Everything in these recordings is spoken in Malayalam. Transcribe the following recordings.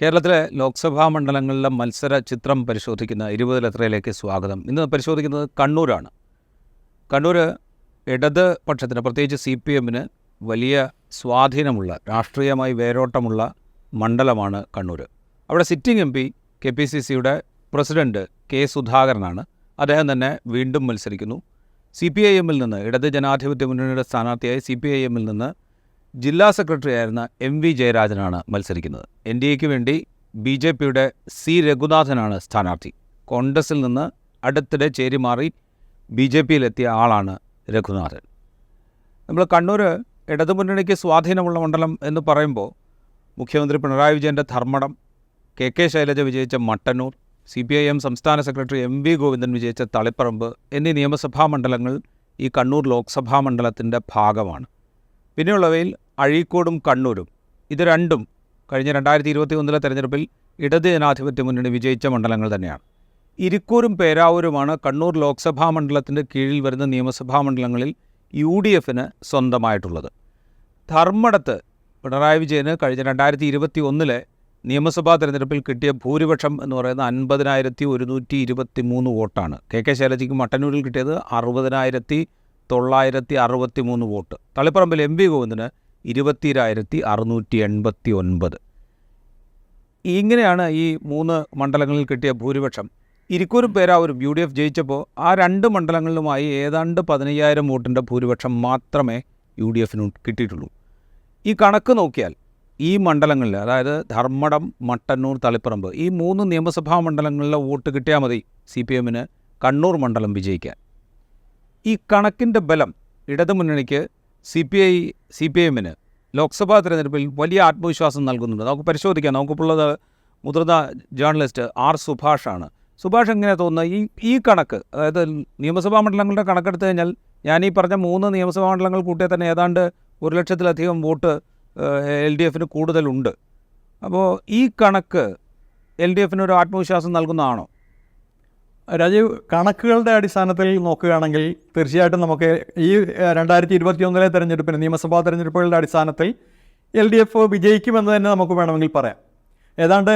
കേരളത്തിലെ ലോക്സഭാ മണ്ഡലങ്ങളിലെ മത്സര ചിത്രം പരിശോധിക്കുന്ന ഇരുപതിലെത്രയിലേക്ക് സ്വാഗതം. ഇന്ന് പരിശോധിക്കുന്നത് കണ്ണൂരാണ്. കണ്ണൂർ ഇടത് പക്ഷത്തിന് പ്രത്യേകിച്ച് സി പി എമ്മിന് വലിയ സ്വാധീനമുള്ള രാഷ്ട്രീയമായി വേരോട്ടമുള്ള മണ്ഡലമാണ് കണ്ണൂർ അവിടെ sitting M P K P C സിയുടെ പ്രസിഡന്റ് കെ സുധാകരനാണ്. അദ്ദേഹം തന്നെ വീണ്ടും മത്സരിക്കുന്നു. സി പി ഐ എമ്മിൽ നിന്ന് ഇടത് ജനാധിപത്യ മുന്നണിയുടെ സ്ഥാനാർത്ഥിയായി സി പി ഐ എമ്മിൽ നിന്ന് ജില്ലാ സെക്രട്ടറി ആയിരുന്ന എം വി ജയരാജനാണ് മത്സരിക്കുന്നത്. എൻ ഡി എക്ക് വേണ്ടി ബി ജെ പിയുടെ സി രഘുനാഥനാണ് സ്ഥാനാർത്ഥി. കോൺഗ്രസിൽ നിന്ന് അടുത്തിടെ ചേരിമാറി ബി ജെ പിയിലെത്തിയ ആളാണ് രഘുനാഥൻ. നമ്മൾ കണ്ണൂർ ഇടതുമുന്നണിക്ക് സ്വാധീനമുള്ള മണ്ഡലം എന്ന് പറയുമ്പോൾ മുഖ്യമന്ത്രി പിണറായി വിജയന്റെ ധർമ്മടം കെ കെ ശൈലജ വിജയിച്ച Mattannur C P I M സംസ്ഥാന സെക്രട്ടറി എം വി ഗോവിന്ദൻ വിജയിച്ച തളിപ്പറമ്പ് എന്നീ നിയമസഭാ മണ്ഡലങ്ങൾ ഈ കണ്ണൂർ ലോക്സഭാ മണ്ഡലത്തിന്റെ ഭാഗമാണ്. പിന്നെയുള്ളവയിൽ അഴീക്കോടും കണ്ണൂരും. ഇത് രണ്ടും കഴിഞ്ഞ രണ്ടായിരത്തി ഇരുപത്തി ഒന്നിലെ തെരഞ്ഞെടുപ്പിൽ ഇടത് ജനാധിപത്യ മുന്നണി വിജയിച്ച മണ്ഡലങ്ങൾ തന്നെയാണ്. ഇരിക്കൂരും പേരാവൂരുമാണ് കണ്ണൂർ ലോക്സഭാ മണ്ഡലത്തിന്റെ കീഴിൽ വരുന്ന നിയമസഭാ മണ്ഡലങ്ങളിൽ യു ഡി എഫിന് സ്വന്തമായിട്ടുള്ളത്. ധർമ്മടത്ത് പിണറായി വിജയന് കഴിഞ്ഞ രണ്ടായിരത്തി ഇരുപത്തി ഒന്നിലെ നിയമസഭാ തെരഞ്ഞെടുപ്പിൽ കിട്ടിയ ഭൂരിപക്ഷം എന്ന് പറയുന്ന അൻപതിനായിരത്തി ഒരുന്നൂറ്റി ഇരുപത്തി മൂന്ന് വോട്ടാണ്. കെ കെ ശൈലജയ്ക്ക് മട്ടന്നൂരിൽ കിട്ടിയത് അറുപതിനായിരത്തി തൊള്ളായിരത്തി അറുപത്തി മൂന്ന് വോട്ട്. തളിപ്പറമ്പിൽ എം വി ഗോവിന്ദന് ഇരുപത്തിരായിരത്തി അറുന്നൂറ്റി എൺപത്തി ഒൻപത് ഇങ്ങനെയാണ് ഈ മൂന്ന് മണ്ഡലങ്ങളിൽ കിട്ടിയ ഭൂരിപക്ഷം. ഇരിക്കൂരും പേരാവൂരും യു ഡി എഫ് ജയിച്ചപ്പോൾ ആ രണ്ട് മണ്ഡലങ്ങളിലുമായി ഏതാണ്ട് പതിനയ്യായിരം വോട്ടിന്റെ ഭൂരിപക്ഷം മാത്രമേ യു ഡി എഫിന് കിട്ടിയിട്ടുള്ളൂ. ഈ കണക്ക് നോക്കിയാൽ ഈ മണ്ഡലങ്ങളിൽ അതായത് ധർമ്മടം മട്ടന്നൂർ തളിപ്പറമ്പ് ഈ മൂന്ന് നിയമസഭാ മണ്ഡലങ്ങളിലെ വോട്ട് കിട്ടിയാൽ മതി സി പി എമ്മിന് കണ്ണൂർ മണ്ഡലം വിജയിക്കാൻ. ഈ കണക്കിന്റെ ബലം ഇടതുമുന്നണിക്ക് C P I C P എമ്മിന് ലോക്സഭാ തെരഞ്ഞെടുപ്പിൽ വലിയ ആത്മവിശ്വാസം നൽകുന്നുണ്ട്. നമുക്ക് പരിശോധിക്കാം. നമുക്കിപ്പോഴുള്ളത് മുതിർന്ന ജേർണലിസ്റ്റ് ആർ സുഭാഷാണ്. സുഭാഷ് എങ്ങനെ തോന്നുന്നത്? ഈ ഈ കണക്ക് അതായത് നിയമസഭാ മണ്ഡലങ്ങളുടെ കണക്കെടുത്ത് കഴിഞ്ഞാൽ ഞാൻ ഈ പറഞ്ഞ മൂന്ന് നിയമസഭാ മണ്ഡലങ്ങൾ കൂട്ടിയാൽ തന്നെ ഏതാണ്ട് ഒരു ലക്ഷത്തിലധികം വോട്ട് എൽ ഡി എഫിന് കൂടുതലുണ്ട്. അപ്പോൾ ഈ കണക്ക് എൽ ഡി എഫിന് ഒരു ആത്മവിശ്വാസം നൽകുന്നതാണോ? രാജീവ് കണക്കുകളുടെ അടിസ്ഥാനത്തിൽ നോക്കുകയാണെങ്കിൽ തീർച്ചയായിട്ടും നമുക്ക് ഈ രണ്ടായിരത്തി ഇരുപത്തി ഒന്നിലെ തെരഞ്ഞെടുപ്പിന് നിയമസഭാ തെരഞ്ഞെടുപ്പുകളുടെ അടിസ്ഥാനത്തിൽ എൽ ഡി എഫ് വിജയിക്കുമെന്ന് തന്നെ നമുക്ക് വേണമെങ്കിൽ പറയാം. ഏതാണ്ട്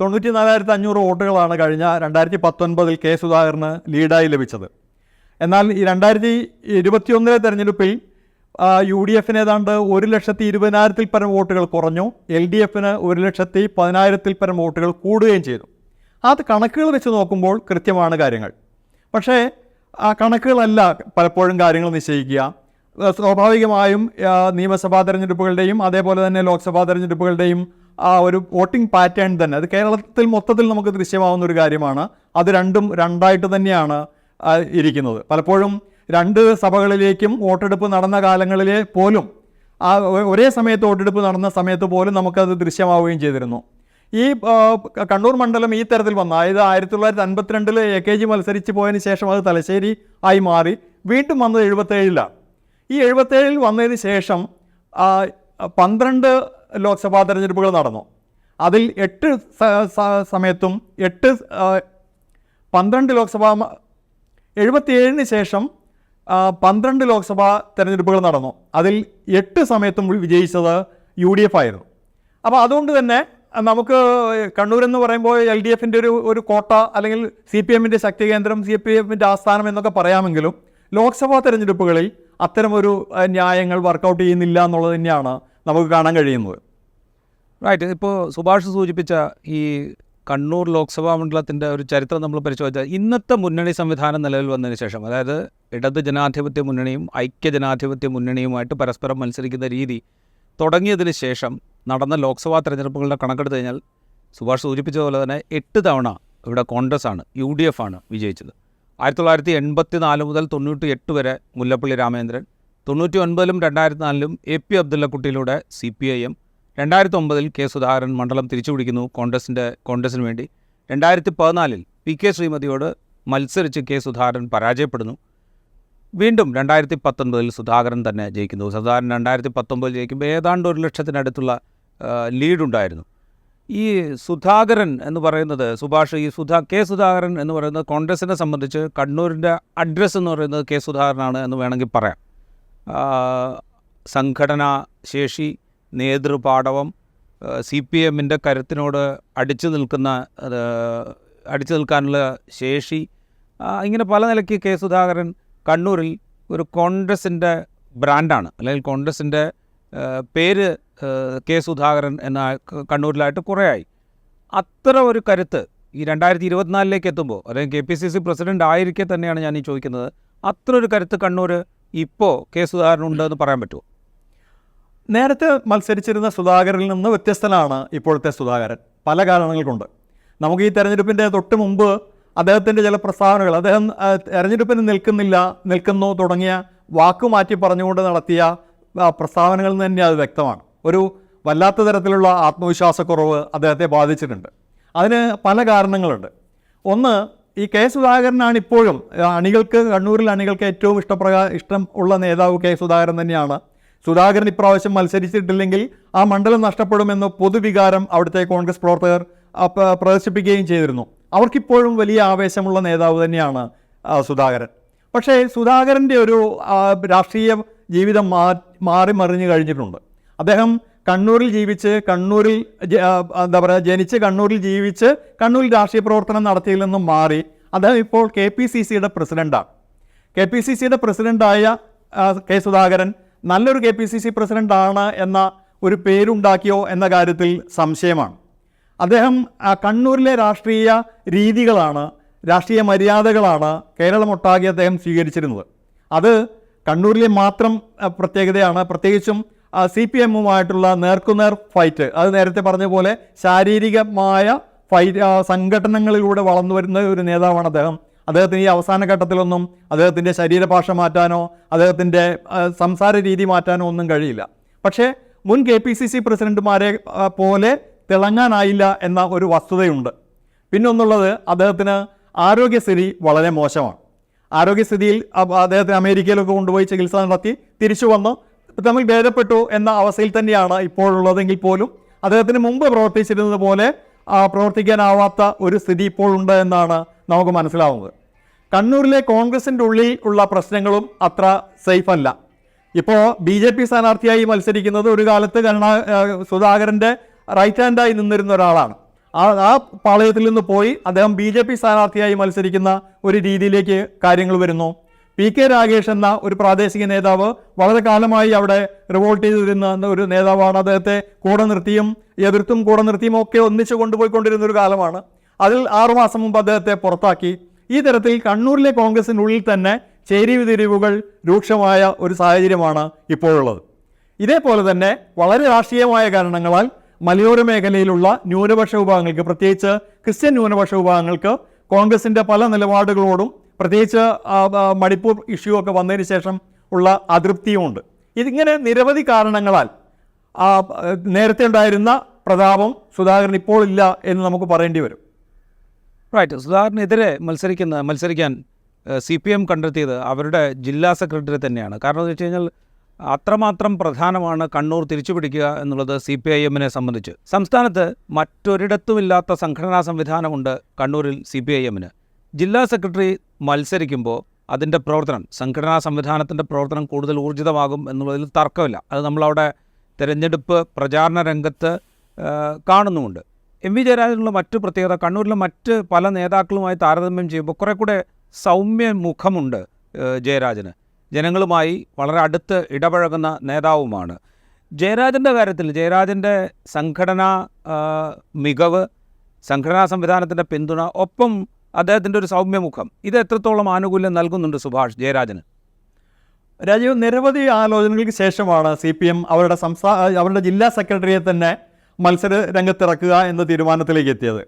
തൊണ്ണൂറ്റി നാലായിരത്തി അഞ്ഞൂറ് വോട്ടുകളാണ് കഴിഞ്ഞ രണ്ടായിരത്തി പത്തൊൻപതിൽ കെ സുധാകരന് ലീഡായി ലഭിച്ചത്. എന്നാൽ ഈ രണ്ടായിരത്തി ഇരുപത്തിയൊന്നിലെ തെരഞ്ഞെടുപ്പിൽ യു ഡി എഫിന് ഏതാണ്ട് ഒരു ലക്ഷത്തി ഇരുപതിനായിരത്തിൽ പരം വോട്ടുകൾ കുറഞ്ഞു എൽ ഡി എഫിന് ഒരു ലക്ഷത്തി പതിനായിരത്തിൽ പരം വോട്ടുകൾ കൂടുകയും ചെയ്തു. അത് കണക്കുകൾ വെച്ച് നോക്കുമ്പോൾ കൃത്യമാണ് കാര്യങ്ങൾ. പക്ഷേ ആ കണക്കുകളല്ല പലപ്പോഴും കാര്യങ്ങൾ നിശ്ചയിക്കുക. സ്വാഭാവികമായും നിയമസഭാ തെരഞ്ഞെടുപ്പുകളുടെയും അതേപോലെ തന്നെ ലോക്സഭാ തെരഞ്ഞെടുപ്പുകളുടെയും ആ ഒരു വോട്ടിംഗ് പാറ്റേൺ തന്നെ അത് കേരളത്തിൽ മൊത്തത്തിൽ നമുക്ക് ദൃശ്യമാവുന്ന ഒരു കാര്യമാണ്. അത് രണ്ടും രണ്ടായിട്ട് തന്നെയാണ് ആ, ഇരിക്കുന്നത്. പലപ്പോഴും രണ്ട് സഭകളിലേക്കും വോട്ടെടുപ്പ് നടന്ന കാലങ്ങളിലെ പോലും ആ ഒരേ സമയത്ത് വോട്ടെടുപ്പ് നടന്ന സമയത്ത് പോലും നമുക്കത് ദൃശ്യമാവുകയും ചെയ്തിരുന്നു. ഈ കണ്ണൂർ മണ്ഡലം ഈ തരത്തിൽ വന്നു. അതായത് ആയിരത്തി തൊള്ളായിരത്തി അൻപത്തിരണ്ടിൽ എ കെ ജി മത്സരിച്ച് പോയതിന് ശേഷം അത് തലശ്ശേരി ആയി മാറി. വീണ്ടും വന്നത് എഴുപത്തേഴിലാണ് ഈ എഴുപത്തേഴിൽ വന്നതിന് ശേഷം പന്ത്രണ്ട് ലോക്സഭാ തെരഞ്ഞെടുപ്പുകൾ നടന്നു. അതിൽ എട്ട് സമയത്തും എട്ട് പന്ത്രണ്ട് ലോക്സഭാ എഴുപത്തിയേഴിന് ശേഷം പന്ത്രണ്ട് ലോക്സഭാ തെരഞ്ഞെടുപ്പുകൾ നടന്നു. അതിൽ എട്ട് സമയത്തും വിജയിച്ചത് യു ഡി എഫ് ആയിരുന്നു. അപ്പോൾ അതുകൊണ്ട് തന്നെ നമുക്ക് കണ്ണൂർ എന്ന് പറയുമ്പോൾ എൽ ഡി എഫിന്റെ ഒരു ഒരു കോട്ട അല്ലെങ്കിൽ സി പി എമ്മിന്റെ ശക്തി കേന്ദ്രം സി പി എമ്മിന്റെ ആസ്ഥാനം എന്നൊക്കെ പറയാമെങ്കിലും ലോക്സഭാ തെരഞ്ഞെടുപ്പുകളിൽ അത്തരമൊരു ന്യായങ്ങൾ വർക്കൗട്ട് ചെയ്യുന്നില്ല എന്നുള്ളത് തന്നെയാണ് നമുക്ക് കാണാൻ കഴിയുന്നത്. റൈറ്റ് ഇപ്പോൾ സുഭാഷ് സൂചിപ്പിച്ച ഈ കണ്ണൂർ ലോക്സഭാ മണ്ഡലത്തിന്റെ ഒരു ചരിത്രം നമ്മൾ പരിശോധിച്ചാൽ ഇന്നത്തെ മുന്നണി സംവിധാനം നിലവിൽ വന്നതിന് ശേഷം അതായത് ഇടത് ജനാധിപത്യ മുന്നണിയും ഐക്യ ജനാധിപത്യ മുന്നണിയുമായിട്ട് പരസ്പരം മത്സരിക്കുന്ന രീതി തുടങ്ങിയതിന് ശേഷം നടന്ന ലോക്സഭാ തെരഞ്ഞെടുപ്പുകളുടെ കണക്കെടുത്ത് കഴിഞ്ഞാൽ സുഭാഷ് സൂചിപ്പിച്ചതുപോലെ തന്നെ എട്ട് തവണ ഇവിടെ കോൺഗ്രസ് ആണ് യു ഡി എഫ് ആണ് വിജയിച്ചത്. ആയിരത്തി തൊള്ളായിരത്തി എൺപത്തി നാല് മുതൽ തൊണ്ണൂറ്റി എട്ട് വരെ മുല്ലപ്പള്ളി രാമചന്ദ്രൻ തൊണ്ണൂറ്റി ഒൻപതിലും രണ്ടായിരത്തി നാലിലും എ പി അബ്ദുള്ളക്കുട്ടിയിലൂടെ സി പി ഐ എം രണ്ടായിരത്തി ഒമ്പതിൽ കെ സുധാകരൻ മണ്ഡലം തിരിച്ചുപിടിക്കുന്നു കോൺഗ്രസിന്റെ കോൺഗ്രസിന് വേണ്ടി. രണ്ടായിരത്തി പതിനാലിൽ പി കെ ശ്രീമതിയോട് മത്സരിച്ച് കെ സുധാകരൻ പരാജയപ്പെടുന്നു. വീണ്ടും രണ്ടായിരത്തി പത്തൊൻപതിൽ സുധാകരൻ തന്നെ ജയിക്കുന്നു. സുധാകരൻ രണ്ടായിരത്തി പത്തൊമ്പതിൽ ജയിക്കുമ്പോൾ ഏതാണ്ട് ഒരു ലക്ഷത്തിനടുത്തുള്ള ലീഡുണ്ടായിരുന്നു. ഈ സുധാകരൻ എന്ന് പറയുന്നത് സുഭാഷ് ഈ സുധാ കെ സുധാകരൻ എന്ന് പറയുന്നത് കോൺഗ്രസിനെ സംബന്ധിച്ച് കണ്ണൂരിന്റെ അഡ്രസ്സ് എന്ന് പറയുന്നത് കെ സുധാകരനാണ് എന്ന് വേണമെങ്കിൽ പറയാം. സംഘടനാ ശേഷി നേതൃപാടവം സി പി എമ്മിന്റെ കരുത്തിനോട് അടിച്ചു നിൽക്കുന്ന അടിച്ചു നിൽക്കാനുള്ള ശേഷി ഇങ്ങനെ പല നിലയ്ക്ക് കെ സുധാകരൻ കണ്ണൂരിൽ ഒരു കോൺഗ്രസിന്റെ ബ്രാൻഡാണ്. അല്ലെങ്കിൽ കോൺഗ്രസിന്റെ പേര് കെ സുധാകരൻ എന്ന കണ്ണൂരിലായിട്ട് കുറേയായി. അത്ര ഒരു കരുത്ത് ഈ രണ്ടായിരത്തി ഇരുപത്തിനാലിലേക്ക് എത്തുമ്പോൾ അല്ലെങ്കിൽ K P C C president ആയിരിക്കെ തന്നെയാണ് ഞാൻ ഈ ചോദിക്കുന്നത് അത്ര ഒരു കരുത്ത് കണ്ണൂർ ഇപ്പോൾ കെ സുധാകരൻ ഉണ്ട് എന്ന് പറയാൻ പറ്റുമോ നേരത്തെ മത്സരിച്ചിരുന്ന സുധാകരനിൽ നിന്ന് വ്യത്യസ്തനാണ് ഇപ്പോഴത്തെ സുധാകരൻ പല കാരണങ്ങൾ കൊണ്ട് നമുക്ക് ഈ തെരഞ്ഞെടുപ്പിന്റെ തൊട്ട് മുമ്പ് അദ്ദേഹത്തിന്റെ ചില പ്രസ്താവനകൾ അദ്ദേഹം തെരഞ്ഞെടുപ്പിന് നിൽക്കുന്നില്ല നിൽക്കുന്നു തുടങ്ങിയ വാക്കുമാറ്റി പറഞ്ഞുകൊണ്ട് നടത്തിയ പ്രസ്താവനകളിൽ നിന്ന് തന്നെ അത് വ്യക്തമാണ്. ഒരു വല്ലാത്ത തരത്തിലുള്ള ആത്മവിശ്വാസക്കുറവ് അദ്ദേഹത്തെ ബാധിച്ചിട്ടുണ്ട്. അതിന് പല കാരണങ്ങളുണ്ട്. ഒന്ന് ഈ കെ സുധാകരനാണ് ഇപ്പോഴും അണികൾക്ക് കണ്ണൂരിൽ അണികൾക്ക് ഏറ്റവും ഇഷ്ടപ്രകാ ഇഷ്ടം ഉള്ള നേതാവ് കെ സുധാകരൻ തന്നെയാണ്. സുധാകരൻ ഇപ്രാവശ്യം മത്സരിച്ചിട്ടില്ലെങ്കിൽ ആ മണ്ഡലം നഷ്ടപ്പെടുമെന്ന് പൊതുവികാരം അവിടുത്തെ കോൺഗ്രസ് പ്രവർത്തകർ പ്രദർശിപ്പിക്കുകയും ചെയ്തിരുന്നു. അവർക്കിപ്പോഴും വലിയ ആവേശമുള്ള നേതാവ് തന്നെയാണ് സുധാകരൻ. പക്ഷേ സുധാകരന്റെ ഒരു രാഷ്ട്രീയ ജീവിതം മാറി മറിഞ്ഞു കഴിഞ്ഞിട്ടുണ്ട്. അദ്ദേഹം കണ്ണൂരിൽ ജീവിച്ച് കണ്ണൂരിൽ എന്താ പറയുക ജനിച്ച് കണ്ണൂരിൽ ജീവിച്ച് കണ്ണൂരിൽ രാഷ്ട്രീയ പ്രവർത്തനം നടത്തിയിൽ നിന്നും മാറി അദ്ദേഹം ഇപ്പോൾ കെ പി സി സിയുടെ പ്രസിഡന്റാണ് കെ പി സി സിയുടെ പ്രസിഡന്റായ കെ സുധാകരൻ നല്ലൊരു കെ പി സി സി പ്രസിഡന്റാണ് എന്ന ഒരു പേരുണ്ടാക്കിയോ എന്ന കാര്യത്തിൽ സംശയമാണ്. അദ്ദേഹം കണ്ണൂരിലെ രാഷ്ട്രീയ രീതികളാണ് രാഷ്ട്രീയ മര്യാദകളാണ് കേരളമൊട്ടാകെ അദ്ദേഹം സ്വീകരിച്ചിരുന്നത്. അത് കണ്ണൂരിലെ മാത്രം പ്രത്യേകതയാണ്. പ്രത്യേകിച്ചും സി പി എമ്മുമായിട്ടുള്ള നേർക്കുനേർ ഫൈറ്റ് അത് നേരത്തെ പറഞ്ഞ പോലെ ശാരീരികമായ ഫൈറ്റ് സംഘടനകളിലൂടെ വളർന്നു വരുന്ന ഒരു നേതാവാണ് അദ്ദേഹം. അദ്ദേഹത്തിന് ഈ അവസാന ഘട്ടത്തിലൊന്നും അദ്ദേഹത്തിന്റെ ശരീരഭാഷ മാറ്റാനോ അദ്ദേഹത്തിന്റെ സംസാര രീതി മാറ്റാനോ ഒന്നും കഴിയില്ല. പക്ഷേ മുൻ കെ പി സി സി പ്രസിഡന്റുമാരെ പോലെ തിളങ്ങാനായില്ല എന്ന ഒരു വസ്തുതയുണ്ട്. പിന്നൊന്നുള്ളത് അദ്ദേഹത്തിന് ആരോഗ്യസ്ഥിതി വളരെ മോശമാണ്. ആരോഗ്യസ്ഥിതിയിൽ അദ്ദേഹത്തിന് അമേരിക്കയിലൊക്കെ കൊണ്ടുപോയി ചികിത്സ നടത്തി തിരിച്ചു വന്നു. തമ്മിൽ ഭേദപ്പെട്ടു എന്ന അവസ്ഥയിൽ തന്നെയാണ് ഇപ്പോഴുള്ളതെങ്കിൽ പോലും അദ്ദേഹത്തിന് മുമ്പ് പ്രവർത്തിച്ചിരുന്നത് പോലെ പ്രവർത്തിക്കാനാവാത്ത ഒരു സ്ഥിതി ഇപ്പോഴുണ്ട് എന്നാണ് നമുക്ക് മനസ്സിലാവുന്നത്. കണ്ണൂരിലെ കോൺഗ്രസിന്റെ ഉള്ളിൽ ഉള്ള പ്രശ്നങ്ങളും അത്ര സേഫ് അല്ല. ഇപ്പോൾ ബി ജെ പി സ്ഥാനാർത്ഥിയായി മത്സരിക്കുന്നത് ഒരു കാലത്ത് കരുണാ സുധാകരന്റെ റൈറ്റ് ഹാൻഡായി നിന്നിരുന്ന ഒരാളാണ്. ആ ആ പാളയത്തിൽ നിന്ന് പോയി അദ്ദേഹം ബി ജെ പി സ്ഥാനാർത്ഥിയായി മത്സരിക്കുന്ന ഒരു രീതിയിലേക്ക് കാര്യങ്ങൾ വരുന്നു. പി കെ രാഗേഷ് എന്ന ഒരു പ്രാദേശിക നേതാവ് വളരെ കാലമായി അവിടെ റിവോൾട്ട് ചെയ്തിരുന്ന ഒരു നേതാവാണ് അദ്ദേഹത്തെ കൂടെ നിർത്തിയും എതിർത്തും കൂടെ നിർത്തിയും ഒക്കെ ഒന്നിച്ചു കൊണ്ടുപോയിക്കൊണ്ടിരുന്ന ഒരു കാലമാണ്. അതിൽ ആറുമാസം മുമ്പ് അദ്ദേഹത്തെ പുറത്താക്കി. ഈ തരത്തിൽ കണ്ണൂരിലെ കോൺഗ്രസിനുള്ളിൽ തന്നെ ചേരിതിരിവുകൾ രൂക്ഷമായ ഒരു സാഹചര്യമാണ് ഇപ്പോഴുള്ളത്. ഇതേപോലെ തന്നെ വളരെ രാഷ്ട്രീയമായ കാരണങ്ങളാൽ മലയോര മേഖലയിലുള്ള ന്യൂനപക്ഷ വിഭാഗങ്ങൾക്ക് പ്രത്യേകിച്ച് ക്രിസ്ത്യൻ ന്യൂനപക്ഷ വിഭാഗങ്ങൾക്ക് കോൺഗ്രസിന്റെ പല നിലപാടുകളോടും പ്രത്യേകിച്ച് മണിപ്പൂർ ഇഷ്യൂ ഒക്കെ വന്നതിന് ശേഷം ഉള്ള അതൃപ്തിയുമുണ്ട്. ഇതിങ്ങനെ നിരവധി കാരണങ്ങളാൽ നേരത്തെ ഉണ്ടായിരുന്ന പ്രതാപം സുധാകരൻ ഇപ്പോൾ ഇല്ല എന്ന് നമുക്ക് പറയേണ്ടി വരും. റൈറ്റ് സുധാകരനെതിരെ മത്സരിക്കുന്ന മത്സരിക്കാൻ സി പി എം കണ്ടെത്തിയത് അവരുടെ ജില്ലാ സെക്രട്ടറി തന്നെയാണ്. കാരണം എന്ന് വെച്ച് കഴിഞ്ഞാൽ അത്രമാത്രം പ്രധാനമാണ് കണ്ണൂർ തിരിച്ചുപിടിക്കുക എന്നുള്ളത് സി പി ഐ എമ്മിനെ സംബന്ധിച്ച്. സംസ്ഥാനത്ത് മറ്റൊരിടത്തുമില്ലാത്ത സംഘടനാ സംവിധാനമുണ്ട് കണ്ണൂരിൽ സി പി ഐ എമ്മിന്. ജില്ലാ സെക്രട്ടറി മത്സരിക്കുമ്പോൾ അതിന്റെ പ്രവർത്തനം സംഘടനാ സംവിധാനത്തിന്റെ പ്രവർത്തനം കൂടുതൽ ഊർജിതമാകും എന്നുള്ളതിൽ തർക്കമില്ല. അത് നമ്മളവിടെ തിരഞ്ഞെടുപ്പ് പ്രചാരണ രംഗത്ത് കാണുന്നുമുണ്ട്. എം വി ജയരാജനുള്ള മറ്റു പ്രത്യേകത കണ്ണൂരിലെ മറ്റ് പല നേതാക്കളുമായി താരതമ്യം ചെയ്യുമ്പോൾ കുറേ കൂടെ സൗമ്യ മുഖമുണ്ട് ജയരാജന്. ജനങ്ങളുമായി വളരെ അടുത്ത് ഇടപഴകുന്ന നേതാവുമാണ്. ജയരാജന്റെ കാര്യത്തിൽ ജയരാജന്റെ സംഘടനാ മികവ് സംഘടനാ സംവിധാനത്തിന്റെ പിന്തുണ ഒപ്പം അദ്ദേഹത്തിന്റെ ഒരു സൗമ്യമുഖം. ഇത് എത്രത്തോളം ആനുകൂല്യം നൽകുന്നുണ്ട് സുഭാഷ് ജയരാജന്? രാജീവ് നിരവധി ആലോചനകൾക്ക് ശേഷമാണ് സി പി എം അവരുടെ സംസ്ഥാന അവരുടെ ജില്ലാ സെക്രട്ടറിയെ തന്നെ മത്സര രംഗത്തിറക്കുക എന്ന തീരുമാനത്തിലേക്ക് എത്തിയത്.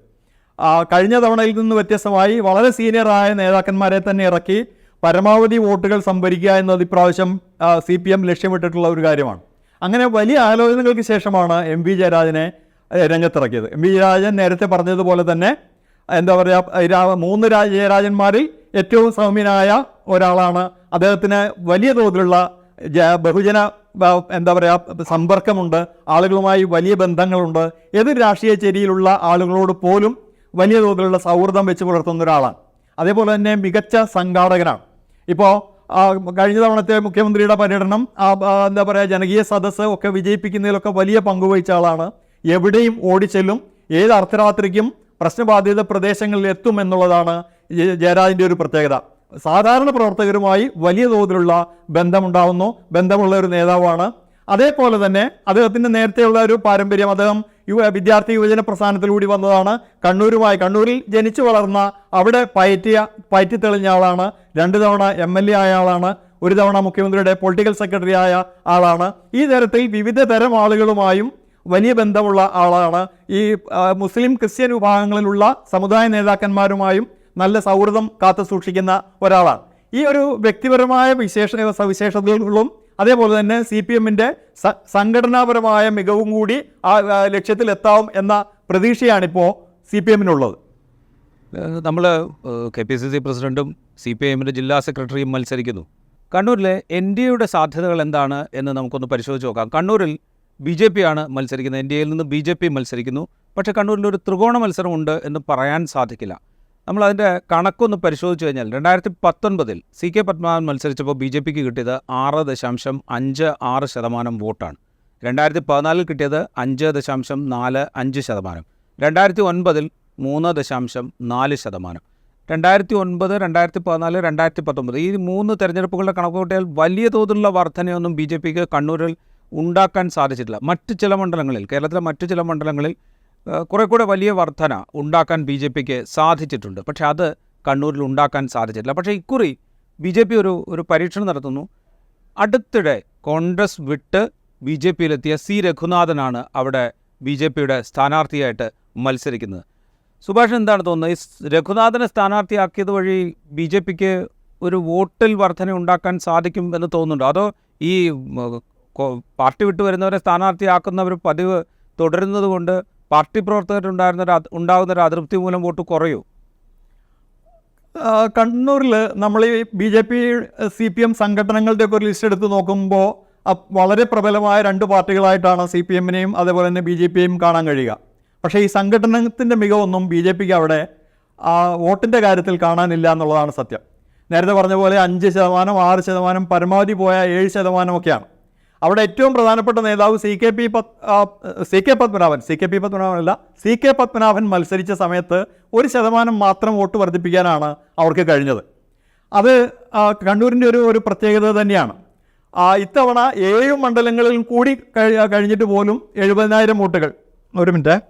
കഴിഞ്ഞ തവണയിൽ നിന്ന് വ്യത്യസ്തമായി വളരെ സീനിയറായ നേതാക്കന്മാരെ തന്നെ ഇറക്കി പരമാവധി വോട്ടുകൾ സംഭരിക്കുക എന്നത് ഇപ്രാവശ്യം സി പി എം ലക്ഷ്യമിട്ടിട്ടുള്ള ഒരു കാര്യമാണ്. അങ്ങനെ വലിയ ആലോചനകൾക്ക് ശേഷമാണ് എം വി ജയരാജനെ രംഗത്തിറക്കിയത്. എം വി ജയരാജൻ നേരത്തെ പറഞ്ഞതുപോലെ തന്നെ എന്താ പറയുക മൂന്ന് ജയരാജന്മാരിൽ ഏറ്റവും സൗമ്യനായ ഒരാളാണ്. അദ്ദേഹത്തിന് വലിയ തോതിലുള്ള ബഹുജന എന്താ പറയുക സമ്പർക്കമുണ്ട്. ആളുകളുമായി വലിയ ബന്ധങ്ങളുണ്ട്. ഏത് രാഷ്ട്രീയ ചേരിയിലുള്ള ആളുകളോട് പോലും വലിയ തോതിലുള്ള സൗഹൃദം വെച്ച് പുലർത്തുന്ന ഒരാളാണ്. അതേപോലെ തന്നെ മികച്ച സംഘാടകനാണ്. ഇപ്പോൾ കഴിഞ്ഞ തവണത്തെ മുഖ്യമന്ത്രിയുടെ പര്യടനം എന്താ പറയുക ജനകീയ സദസ്സ് ഒക്കെ വിജയിപ്പിക്കുന്നതിലൊക്കെ വലിയ പങ്കുവഹിച്ച ആളാണ്. എവിടെയും ഓടിച്ചെല്ലും ഏത് അർദ്ധരാത്രിക്കും പ്രശ്നബാധിത പ്രദേശങ്ങളിൽ എത്തും എന്നുള്ളതാണ് ജയരാജിന്റെ ഒരു പ്രത്യേകത. സാധാരണ പ്രവർത്തകരുമായി വലിയ തോതിലുള്ള ബന്ധമുണ്ടാവുന്നു. ബന്ധമുള്ള ഒരു നേതാവാണ്. അതേപോലെ തന്നെ അദ്ദേഹത്തിന്റെ നേരത്തെയുള്ള ഒരു പാരമ്പര്യം അദ്ദേഹം യുവ വിദ്യാർത്ഥി യുവജന പ്രസ്ഥാനത്തിലൂടി വന്നതാണ്. കണ്ണൂരുമായി കണ്ണൂരിൽ ജനിച്ചു വളർന്ന അവിടെ പയറ്റിയ പയറ്റി തെളിഞ്ഞ ആളാണ്. രണ്ട് തവണ എം എൽ എ ആയ ആളാണ്. ഒരു തവണ മുഖ്യമന്ത്രിയുടെ പൊളിറ്റിക്കൽ സെക്രട്ടറി ആയ ആളാണ്. ഈ തരത്തിൽ വിവിധ തരം ആളുകളുമായും വലിയ ബന്ധമുള്ള ആളാണ്. ഈ മുസ്ലിം ക്രിസ്ത്യൻ വിഭാഗങ്ങളിലുള്ള സമുദായ നേതാക്കന്മാരുമായും നല്ല സൗഹൃദം കാത്തു സൂക്ഷിക്കുന്ന ഒരാളാണ്. ഈ ഒരു വ്യക്തിപരമായ വിശേഷ സവിശേഷതകളും അതേപോലെ തന്നെ സി പി എമ്മിന്റെ സംഘടനാപരമായ മികവും കൂടി ആ ലക്ഷ്യത്തിലെത്താവും എന്ന പ്രതീക്ഷയാണിപ്പോൾ സി പി എമ്മിനുള്ളത് നമ്മൾ കെ പി സി സി പ്രസിഡന്റും സി പി എമ്മിന്റെ ജില്ലാ സെക്രട്ടറിയും മത്സരിക്കുന്നു. കണ്ണൂരിലെ എൻ ഡി എയുടെ സാധ്യതകൾ എന്താണ് എന്ന് നമുക്കൊന്ന് പരിശോധിച്ച് നോക്കാം. കണ്ണൂരിൽ ബി ജെ പി ആണ് മത്സരിക്കുന്നത് എൻ ഡി എയിൽ നിന്ന് ബി ജെ പി മത്സരിക്കുന്നു. പക്ഷേ കണ്ണൂരിൽ ഒരു ത്രികോണ മത്സരമുണ്ട് എന്ന് പറയാൻ സാധിക്കില്ല. നമ്മൾ അതിന്റെ കണക്കൊന്ന് പരിശോധിച്ച് കഴിഞ്ഞാൽ രണ്ടായിരത്തി പത്തൊൻപതിൽ സി കെ പത്മനാഭൻ മത്സരിച്ചപ്പോൾ ബി ജെ പിക്ക് കിട്ടിയത് ആറ് ദശാംശം അഞ്ച് ആറ് ശതമാനം വോട്ടാണ്. രണ്ടായിരത്തി പതിനാലിൽ കിട്ടിയത് അഞ്ച് ദശാംശം നാല് അഞ്ച് ശതമാനം. രണ്ടായിരത്തി ഒൻപതിൽ മൂന്ന് ദശാംശം നാല് ശതമാനം. രണ്ടായിരത്തി ഒൻപത് രണ്ടായിരത്തി പതിനാല് രണ്ടായിരത്തി പത്തൊമ്പത് ഈ മൂന്ന് തെരഞ്ഞെടുപ്പുകളുടെ കണക്ക് കൂട്ടിയാൽ വലിയ തോതിലുള്ള വർധനയൊന്നും ബി ജെ പിക്ക് കണ്ണൂരിൽ ഉണ്ടാക്കാൻ സാധിച്ചിട്ടില്ല. മറ്റ് ചില മണ്ഡലങ്ങളിൽ കേരളത്തിലെ മറ്റു ചില മണ്ഡലങ്ങളിൽ കുറെ കൂടെ വലിയ വർധന ഉണ്ടാക്കാൻ ബി ജെ പിക്ക് സാധിച്ചിട്ടുണ്ട്. പക്ഷേ അത് കണ്ണൂരിൽ ഉണ്ടാക്കാൻ സാധിച്ചിട്ടില്ല. പക്ഷേ ഇക്കുറി ബി ജെ പി ഒരു ഒരു പരീക്ഷണം നടത്തുന്നു. അടുത്തിടെ കോൺഗ്രസ് വിട്ട് ബി ജെ പിയിലെത്തിയ സി രഘുനാഥനാണ് അവിടെ ബി ജെ പിയുടെ സ്ഥാനാർത്ഥിയായിട്ട് മത്സരിക്കുന്നത്. സുഭാഷ് എന്താണ് തോന്നുന്നത്? ഈ രഘുനാഥനെ സ്ഥാനാർത്ഥിയാക്കിയത് വഴി ബി ജെ പിക്ക് ഒരു വോട്ടിൽ വർധന ഉണ്ടാക്കാൻ സാധിക്കും എന്ന് തോന്നുന്നുണ്ടോ? അതോ ഈ പാർട്ടി വിട്ടു വരുന്നവരെ സ്ഥാനാർത്ഥിയാക്കുന്നവർ പതിവ് തുടരുന്നത് കൊണ്ട് പാർട്ടി പ്രവർത്തകരുണ്ടായിരുന്ന ഉണ്ടാകുന്നൊരു അതൃപ്തി മൂലം വോട്ട് കുറയൂ. കണ്ണൂരിൽ നമ്മൾ ഈ B J P C P M സംഘടനകളുടെ ഒക്കെ ഒരു ലിസ്റ്റ് എടുത്ത് നോക്കുമ്പോൾ വളരെ പ്രബലമായ രണ്ട് പാർട്ടികളായിട്ടാണ് സി പി എമ്മിനെയും അതേപോലെ തന്നെ ബി ജെ പിയെയും കാണാൻ കഴിയുക. പക്ഷേ ഈ സംഘടനത്തിന്റെ മികവൊന്നും ബി ജെ പിക്ക് അവിടെ വോട്ടിന്റെ കാര്യത്തിൽ കാണാനില്ല എന്നുള്ളതാണ് സത്യം. നേരത്തെ പറഞ്ഞ പോലെ അഞ്ച് ശതമാനം ആറ് ശതമാനം പരമാവധി പോയ ഏഴ് ശതമാനമൊക്കെയാണ് അവിടെ ഏറ്റവും പ്രധാനപ്പെട്ട നേതാവ് സി കെ പി പത് C K Padmanabhan C K P പത്മനാഭനല്ല C K Padmanabhan മത്സരിച്ച സമയത്ത് ഒരു ശതമാനം മാത്രം വോട്ട് വർദ്ധിപ്പിക്കാനാണ് അവർക്ക് കഴിഞ്ഞത്. അത് കണ്ണൂരിന്റെ ഒരു ഒരു പ്രത്യേകത തന്നെയാണ്. ഇത്തവണ ഏഴ് മണ്ഡലങ്ങളിൽ കൂടി കഴി- കഴിഞ്ഞിട്ട് പോലും എഴുപതിനായിരം വോട്ടുകൾ. ഒരു മിനിറ്റ്.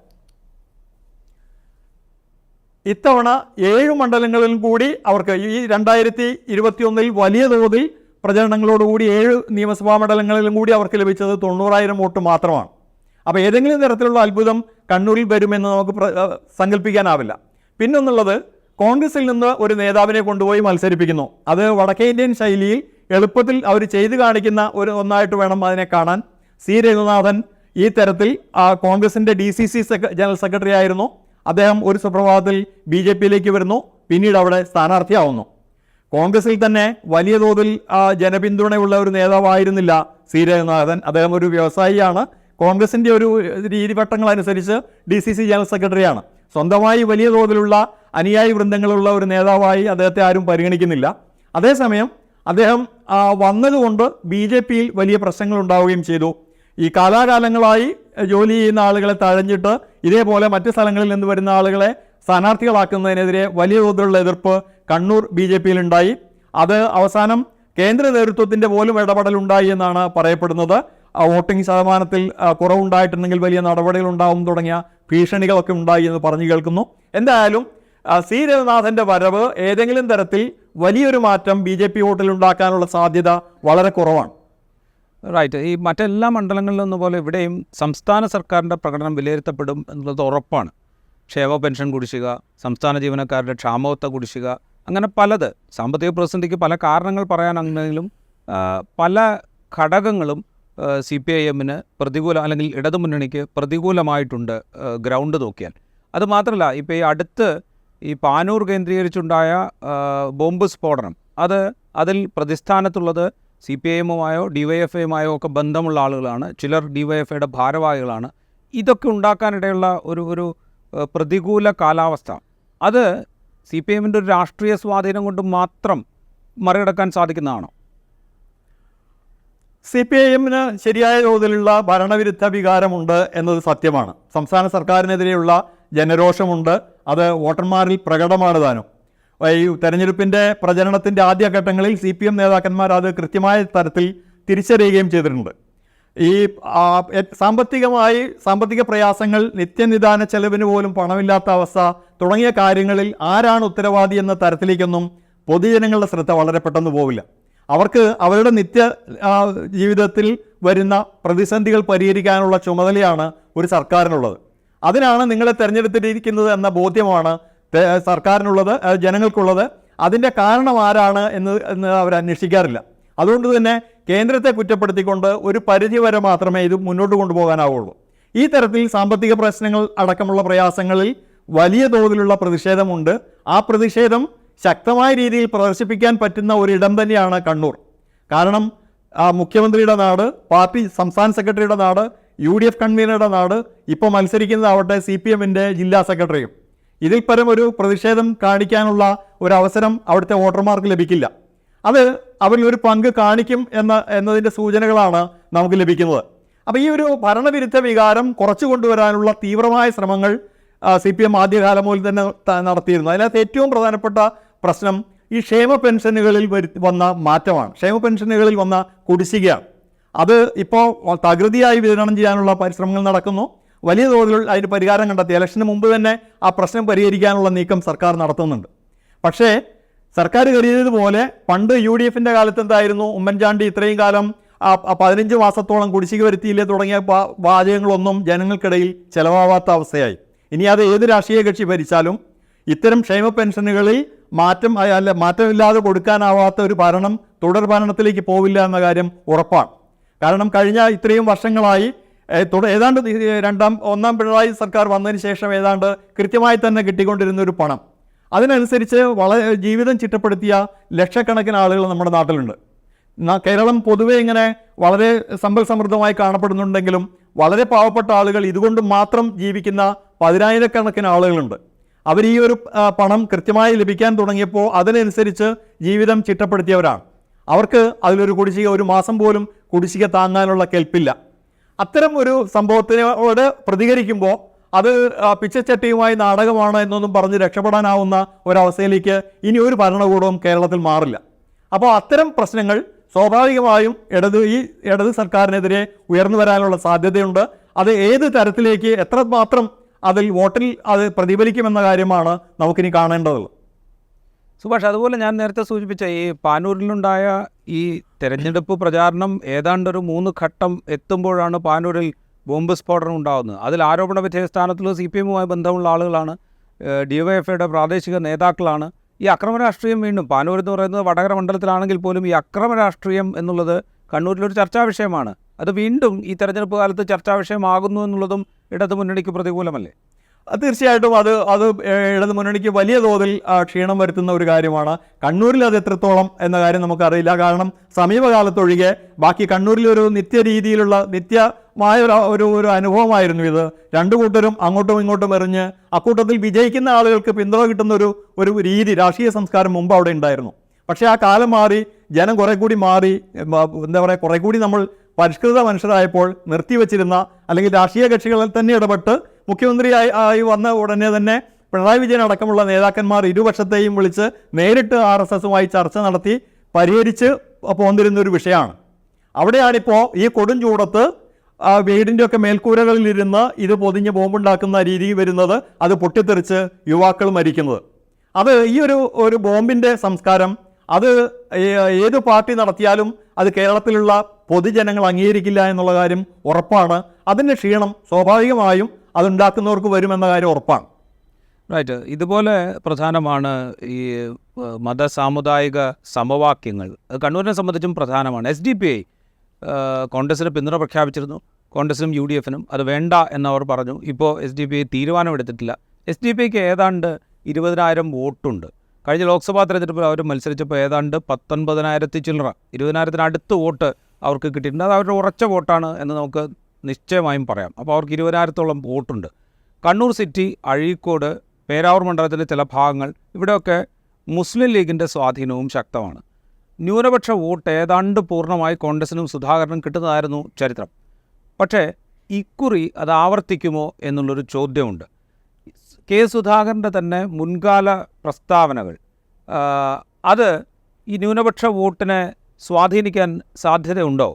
ഇത്തവണ ഏഴ് മണ്ഡലങ്ങളിൽ കൂടി അവർക്ക് ഈ രണ്ടായിരത്തി ഇരുപത്തിയൊന്നിൽ വലിയ തോതിൽ പ്രചരണങ്ങളോടുകൂടി ഏഴ് നിയമസഭാ മണ്ഡലങ്ങളിലും കൂടി അവർക്ക് ലഭിച്ചത് തൊണ്ണൂറായിരം വോട്ട് മാത്രമാണ്. അപ്പോൾ ഏതെങ്കിലും തരത്തിലുള്ള അത്ഭുതം കണ്ണൂരിൽ വരുമെന്ന് നമുക്ക് സങ്കല്പിക്കാനാവില്ല. പിന്നൊന്നുള്ളത് കോൺഗ്രസിൽ നിന്ന് ഒരു നേതാവിനെ കൊണ്ടുപോയി മത്സരിപ്പിക്കുന്നു. അത് വടക്കേ ഇന്ത്യൻ ശൈലിയിൽ എളുപ്പത്തിൽ അവർ ചെയ്തു കാണിക്കുന്ന ഒരു ഒന്നായിട്ട് വേണം അതിനെ കാണാൻ. സി രഘുനാഥൻ ഈ തരത്തിൽ കോൺഗ്രസിന്റെ D C C general secretary ആയിരുന്നു. അദ്ദേഹം ഒരു സുപ്രഭാതത്തിൽ ബി ജെ പിയിലേക്ക് വരുന്നു. പിന്നീട് അവിടെ സ്ഥാനാർത്ഥിയാവുന്നു. കോൺഗ്രസിൽ തന്നെ വലിയ തോതിൽ ജനപിന്തുണയുള്ള ഒരു നേതാവായിരുന്നില്ല സി രഘുനാഥൻ. അദ്ദേഹം ഒരു വ്യവസായിയാണ്. കോൺഗ്രസിന്റെ ഒരു രീതിവട്ടങ്ങൾ അനുസരിച്ച് ഡി സി സി ജനറൽ സെക്രട്ടറിയാണ്. സ്വന്തമായി വലിയ തോതിലുള്ള അനുയായി വൃന്ദങ്ങളുള്ള ഒരു നേതാവായി അദ്ദേഹത്തെ ആരും പരിഗണിക്കുന്നില്ല. അതേസമയം അദ്ദേഹം വന്നതുകൊണ്ട് ബി ജെ പിയിൽ വലിയ പ്രശ്നങ്ങൾ ഉണ്ടാവുകയും ചെയ്തു. ഈ കാലാകാലങ്ങളായി ജോലി ചെയ്യുന്ന ആളുകളെ തഴഞ്ഞിട്ട് ഇതേപോലെ മറ്റ് സ്ഥലങ്ങളിൽ നിന്ന് വരുന്ന ആളുകളെ സ്ഥാനാർത്ഥികളാക്കുന്നതിനെതിരെ വലിയ തോതിലുള്ള എതിർപ്പ് കണ്ണൂർ ബി ജെ പിയിലുണ്ടായി. അത് അവസാനം കേന്ദ്ര നേതൃത്വത്തിന്റെ പോലും ഇടപെടലുണ്ടായി എന്നാണ് പറയപ്പെടുന്നത്. വോട്ടിംഗ് ശതമാനത്തിൽ കുറവുണ്ടായിട്ടുണ്ടെങ്കിൽ വലിയ നടപടികൾ ഉണ്ടാവും തുടങ്ങിയ ഭീഷണികളൊക്കെ ഉണ്ടായി എന്ന് പറഞ്ഞു കേൾക്കുന്നു. എന്തായാലും സി രഘുനാഥന്റെ വരവ് ഏതെങ്കിലും തരത്തിൽ വലിയൊരു മാറ്റം ബി ജെ പി വോട്ടിൽ ഉണ്ടാക്കാനുള്ള സാധ്യത വളരെ കുറവാണ്. റൈറ്റ് ഈ മറ്റെല്ലാ മണ്ഡലങ്ങളിലും പോലെ ഇവിടെയും സംസ്ഥാന സർക്കാരിന്റെ പ്രകടനം വിലയിരുത്തപ്പെടും എന്നുള്ളത് ഉറപ്പാണ്. ക്ഷേമ പെൻഷൻ കുടിശ്ശിക സംസ്ഥാന ജീവനക്കാരുടെ ക്ഷാമോത്ത കുടിശ്ശിക അങ്ങനെ പലത്. സാമ്പത്തിക പ്രതിസന്ധിക്ക് പല കാരണങ്ങൾ പറയാനാണെങ്കിലും പല ഘടകങ്ങളും സി പി ഐ എമ്മിന് പ്രതികൂല അല്ലെങ്കിൽ ഇടതുമുന്നണിക്ക് പ്രതികൂലമായിട്ടുണ്ട് ഗ്രൗണ്ട് നോക്കിയാൽ. അത് മാത്രമല്ല ഇപ്പോൾ ഈ അടുത്ത് ഈ പാനൂർ കേന്ദ്രീകരിച്ചുണ്ടായ ബോംബ് സ്ഫോടനം അത് അതിൽ പ്രതിസ്ഥാനത്തുള്ളത് സി പി ഐ എമ്മുമായോ ഡി വൈ എഫ് ഐയുമായോ ഒക്കെ ബന്ധമുള്ള ആളുകളാണ്. ചിലർ ഡി വൈ എഫ് ഐയുടെ ഭാരവാഹികളാണ്. ഇതൊക്കെ ഉണ്ടാക്കാനിടയുള്ള ഒരു ഒരു പ്രതികൂല കാലാവസ്ഥ. അത് സി പി എമ്മിന്റെ ഒരു രാഷ്ട്രീയ സ്വാധീനം കൊണ്ട് മാത്രം മറികടക്കാൻ സാധിക്കുന്നതാണോ? സി പി ഐ എമ്മിന് ശരിയായ തോതിലുള്ള ഭരണവിരുദ്ധ വികാരമുണ്ട് എന്നത് സത്യമാണ്. സംസ്ഥാന സർക്കാരിനെതിരെയുള്ള ജനരോഷമുണ്ട്. അത് വോട്ടർമാരിൽ പ്രകടമാണ് താനും. ഈ തെരഞ്ഞെടുപ്പിന്റെ പ്രചരണത്തിന്റെ ആദ്യഘട്ടങ്ങളിൽ സി പി എം നേതാക്കന്മാർ അത് കൃത്യമായ തരത്തിൽ തിരിച്ചറിയുകയും ചെയ്തിട്ടുണ്ട്. ഈ സാമ്പത്തികമായി സാമ്പത്തിക പ്രയാസങ്ങൾ നിത്യനിദാന ചെലവിന് പോലും പണമില്ലാത്ത അവസ്ഥ തുടങ്ങിയ കാര്യങ്ങളിൽ ആരാണ് ഉത്തരവാദി എന്ന തരത്തിലേക്കൊന്നും പൊതുജനങ്ങളുടെ ശ്രദ്ധ വളരെ പെട്ടെന്ന് പോവില്ല. അവർക്ക് അവരുടെ നിത്യ ജീവിതത്തിൽ വരുന്ന പ്രതിസന്ധികൾ പരിഹരിക്കാനുള്ള ചുമതലയാണ് ഒരു സർക്കാരിനുള്ളത്. അതിനാണ് നിങ്ങളെ തിരഞ്ഞെടുത്തിരിക്കുന്നത് എന്ന ബോധ്യമാണ് സർക്കാരിനുള്ളത് ജനങ്ങൾക്കുള്ളത്. അതിന്റെ കാരണം ആരാണ് എന്ന് അവർ അന്വേഷിക്കാറില്ല അതുകൊണ്ട് തന്നെ കേന്ദ്രത്തെ കുറ്റപ്പെടുത്തിക്കൊണ്ട് ഒരു പരിധി വരെ മാത്രമേ ഇത് മുന്നോട്ട് കൊണ്ടുപോകാനാവുള്ളൂ. ഈ തരത്തിൽ സാമ്പത്തിക പ്രശ്നങ്ങൾ അടക്കമുള്ള പ്രയാസങ്ങളിൽ വലിയ തോതിലുള്ള പ്രതിഷേധമുണ്ട്. ആ പ്രതിഷേധം ശക്തമായ രീതിയിൽ പ്രദർശിപ്പിക്കാൻ പറ്റുന്ന ഒരിടം തന്നെയാണ് കണ്ണൂർ. കാരണം ആ മുഖ്യമന്ത്രിയുടെ നാട് പാർട്ടി സംസ്ഥാന സെക്രട്ടറിയുടെ നാട് യു ഡി എഫ് കൺവീനറുടെ നാട് ഇപ്പോൾ മത്സരിക്കുന്നതാവട്ടെ സി പി എമ്മിന്റെ ജില്ലാ സെക്രട്ടറിയും. ഇതിൽ പരം ഒരു പ്രതിഷേധം കാണിക്കാനുള്ള ഒരു അവസരം അവിടുത്തെ വോട്ടർമാർക്ക് ലഭിക്കില്ല. അത് അവരിൽ ഒരു പങ്ക് കാണിക്കും എന്ന എന്നതിന്റെ സൂചനകളാണ് നമുക്ക് ലഭിക്കുന്നത്. അപ്പോൾ ഈ ഒരു ഭരണവിരുദ്ധ വികാരം കുറച്ചു കൊണ്ടുവരാനുള്ള തീവ്രമായ ശ്രമങ്ങൾ സി പി എം ആദ്യകാലം മുതൽ തന്നെ നടത്തിയിരുന്നു. അതിനകത്ത് ഏറ്റവും പ്രധാനപ്പെട്ട പ്രശ്നം ഈ ക്ഷേമ പെൻഷനുകളിൽ വന്ന മാറ്റമാണ്. ക്ഷേമ പെൻഷനുകളിൽ വന്ന കുടിശ്ശികയാണ്. അത് ഇപ്പോൾ തകൃതിയായി വിതരണം ചെയ്യാനുള്ള പരിശ്രമങ്ങൾ നടക്കുന്നു. വലിയ തോതിൽ അതിന് പരിഹാരം കണ്ടെത്തി. ഇലക്ഷന് മുമ്പ് തന്നെ ആ പ്രശ്നം പരിഹരിക്കാനുള്ള നീക്കം സർക്കാർ നടത്തുന്നുണ്ട്. പക്ഷേ സർക്കാർ കരുതിയതുപോലെ പണ്ട് യു ഡി എഫിന്റെ കാലത്ത് എന്തായിരുന്നു ഉമ്മൻചാണ്ടി ഇത്രയും കാലം പതിനഞ്ച് മാസത്തോളം കുടിശ്ശിക വരുത്തിയില്ലേ തുടങ്ങിയ വാചകങ്ങളൊന്നും ജനങ്ങൾക്കിടയിൽ ചെലവാവാത്ത അവസ്ഥയായി. ഇനി അത് ഏത് രാഷ്ട്രീയ കക്ഷി ഭരിച്ചാലും ഇത്തരം ക്ഷേമ പെൻഷനുകളിൽ മാറ്റം അല്ല മാറ്റമില്ലാതെ കൊടുക്കാനാവാത്ത ഒരു ഭരണം തുടർ ഭരണത്തിലേക്ക് പോവില്ല എന്ന കാര്യം ഉറപ്പാണ്. കാരണം കഴിഞ്ഞ ഇത്രയും വർഷങ്ങളായി ഏതാണ്ട് രണ്ടാം ഒന്നാം പിണറായി സർക്കാർ വന്നതിന് ശേഷം ഏതാണ്ട് കൃത്യമായി തന്നെ കിട്ടിക്കൊണ്ടിരുന്ന ഒരു പണം. അതിനനുസരിച്ച് വളരെ ജീവിതം ചിട്ടപ്പെടുത്തിയ ലക്ഷക്കണക്കിന് ആളുകൾ നമ്മുടെ നാട്ടിലുണ്ട്. കേരളം പൊതുവെ ഇങ്ങനെ വളരെ സമ്പൽ സമൃദ്ധമായി കാണപ്പെടുന്നുണ്ടെങ്കിലും വളരെ പാവപ്പെട്ട ആളുകൾ ഇതുകൊണ്ട് മാത്രം ജീവിക്കുന്ന പതിനായിരക്കണക്കിന് ആളുകളുണ്ട്. അവർ ഈ ഒരു പണം കൃത്യമായി ലഭിക്കാൻ തുടങ്ങിയപ്പോൾ അതിനനുസരിച്ച് ജീവിതം ചിട്ടപ്പെടുത്തിയവരാണ്. അവർക്ക് അതിലൊരു കുടിശ്ശിക ഒരു മാസം പോലും കുടിശ്ശിക താങ്ങാനുള്ള കെൽപ്പില്ല. അത്തരം ഒരു സംഭവത്തിനോട് പ്രതികരിക്കുമ്പോൾ അത് പിച്ചച്ചട്ടിയുമായി നാടകമാണ് എന്നൊന്നും പറഞ്ഞ് രക്ഷപ്പെടാനാവുന്ന ഒരവസ്ഥയിലേക്ക് ഇനി ഒരു ഭരണകൂടവും കേരളത്തിൽ മാറില്ല. അപ്പോൾ അത്തരം പ്രശ്നങ്ങൾ സ്വാഭാവികമായും ഇടത് ഈ ഇടത് സർക്കാരിനെതിരെ ഉയർന്നു വരാനുള്ള സാധ്യതയുണ്ട്. അത് ഏത് തരത്തിലേക്ക് എത്രമാത്രം അതിൽ വോട്ടിൽ അത് പ്രതിഫലിക്കുമെന്ന കാര്യമാണ് നമുക്കിനി കാണേണ്ടതുള്ളത്. സുഭാഷ് അതുപോലെ ഞാൻ നേരത്തെ സൂചിപ്പിച്ച ഈ പാനൂരിലുണ്ടായ ഈ തെരഞ്ഞെടുപ്പ് പ്രചാരണം ഏതാണ്ട് ഒരു മൂന്ന് ഘട്ടം എത്തുമ്പോഴാണ് പാനൂരിൽ ബോംബ് സ്ഫോടനം ഉണ്ടാകുന്നത് അതിൽ ആരോപണ വിധേയ സ്ഥാനത്തിൽ സി പി എമ്മുമായി ബന്ധമുള്ള ആളുകളാണ് ഡി വൈ എഫ് ഐയുടെ പ്രാദേശിക നേതാക്കളാണ്. ഈ അക്രമ രാഷ്ട്രീയം വീണ്ടും പാനൂർ എന്ന് പറയുന്നത് വടകര മണ്ഡലത്തിലാണെങ്കിൽ പോലും ഈ അക്രമ രാഷ്ട്രീയം എന്നുള്ളത് കണ്ണൂരിലൊരു ചർച്ചാ വിഷയമാണ്. അത് വീണ്ടും ഈ തെരഞ്ഞെടുപ്പ് കാലത്ത് ചർച്ചാ വിഷയമാകുന്നു എന്നുള്ളതും ഇടതു മുന്നണിക്ക് പ്രതികൂലമല്ലേ? തീർച്ചയായിട്ടും അത് അത് ഇടതു മുന്നണിക്ക് വലിയ തോതിൽ ക്ഷീണം വരുത്തുന്ന ഒരു കാര്യമാണ്. കണ്ണൂരിൽ അത് എത്രത്തോളം എന്ന കാര്യം നമുക്കറിയില്ല. കാരണം സമീപകാലത്തൊഴികെ ബാക്കി കണ്ണൂരിൽ ഒരു നിത്യ രീതിയിലുള്ള നിത്യമായ ഒരു ഒരു ഒരു അനുഭവമായിരുന്നു ഇത്. രണ്ടു കൂട്ടരും അങ്ങോട്ടും ഇങ്ങോട്ടും എറിഞ്ഞ് അക്കൂട്ടത്തിൽ വിജയിക്കുന്ന ആളുകൾക്ക് പിന്തുണ കിട്ടുന്ന ഒരു ഒരു രീതി രാഷ്ട്രീയ സംസ്കാരം മുമ്പ് അവിടെ ഉണ്ടായിരുന്നു. പക്ഷേ ആ കാലം മാറി ജനം കുറെ കൂടി മാറി എന്താ പറയുക കുറെ കൂടി നമ്മൾ പരിഷ്കൃത മനുഷ്യരായപ്പോൾ നിർത്തിവെച്ചിരുന്ന അല്ലെങ്കിൽ രാഷ്ട്രീയ കക്ഷികളിൽ തന്നെ ഇടപെട്ട് മുഖ്യമന്ത്രിയായി ആയി വന്ന ഉടനെ തന്നെ പിണറായി വിജയൻ അടക്കമുള്ള നേതാക്കന്മാർ ഇരുപക്ഷത്തെയും വിളിച്ച് നേരിട്ട് ആർ എസ് എസുമായി ചർച്ച നടത്തി പരിഹരിച്ച് പോന്നിരുന്ന ഒരു വിഷയമാണ്. അവിടെയാണിപ്പോൾ ഈ കൊടും ചൂടത്ത് ആ വീടിന്റെ ഒക്കെ മേൽക്കൂരകളിലിരുന്ന് ഇത് പൊതിഞ്ഞ് ബോംബുണ്ടാക്കുന്ന രീതി വരുന്നത് അത് പൊട്ടിത്തെറിച്ച് യുവാക്കൾ മരിക്കുന്നത്. അത് ഈ ഒരു ഒരു ബോംബിന്റെ സംസ്കാരം അത് ഏത് പാർട്ടി നടത്തിയാലും അത് കേരളത്തിലുള്ള പൊതുജനങ്ങൾ അംഗീകരിക്കില്ല എന്നുള്ള കാര്യം ഉറപ്പാണ്. അതിന്റെ ക്ഷീണം സ്വാഭാവികമായും അതുണ്ടാക്കുന്നവർക്ക് വരുമെന്ന കാര്യം ഉറപ്പാണ്. റൈറ്റ് ഇതുപോലെ പ്രധാനമാണ് ഈ മതസാമുദായിക മത സാമുദായിക സമവാക്യങ്ങൾ. കണ്ണൂരിനെ സംബന്ധിച്ചും പ്രധാനമാണ്. എസ് ഡി പി ഐ കോൺഗ്രസിന് പിന്തുണ പ്രഖ്യാപിച്ചിരുന്നു. കോൺഗ്രസിനും യു ഡി എഫിനും അത് വേണ്ട എന്നവർ പറഞ്ഞു. ഇപ്പോൾ എസ് ഡി പി ഐ തീരുമാനമെടുത്തിട്ടില്ല എസ് ഡി പി ഐക്ക് ഏതാണ്ട് ഇരുപതിനായിരം വോട്ടുണ്ട്. കഴിഞ്ഞ ലോക്സഭാ തെരഞ്ഞെടുപ്പിൽ അവർ മത്സരിച്ചപ്പോൾ ഏതാണ്ട് പത്തൊൻപതിനായിരത്തി ചില്ലറ ഇരുപതിനായിരത്തിനടുത്ത് വോട്ട് അവർക്ക് കിട്ടിയിട്ടുണ്ട്. അത് അവരുടെ ഉറച്ച വോട്ടാണ് എന്ന് നമുക്ക് നിശ്ചയമായും പറയാം. അപ്പോൾ അവർക്ക് ഇരുപതിനായിരത്തോളം വോട്ടുണ്ട്. കണ്ണൂർ സിറ്റി അഴീക്കോട് പേരാവൂർ മണ്ഡലത്തിലെ ചില ഭാഗങ്ങൾ ഇവിടെയൊക്കെ മുസ്ലിം ലീഗിന്റെ സ്വാധീനവും ശക്തമാണ്. ന്യൂനപക്ഷ വോട്ട് ഏതാണ്ട് പൂർണമായി കോൺഗ്രസിനും സുധാകരനും കിട്ടുന്നതായിരുന്നു ചരിത്രം. പക്ഷേ ഇക്കുറി അത് ആവർത്തിക്കുമോ എന്നുള്ളൊരു ചോദ്യമുണ്ട്. കെ സുധാകരന്റെ തന്നെ മുൻകാല പ്രസ്താവനകൾ അത് ഈ ന്യൂനപക്ഷ വോട്ടിനെ സ്വാധീനിക്കാൻ സാധ്യതയുണ്ടോ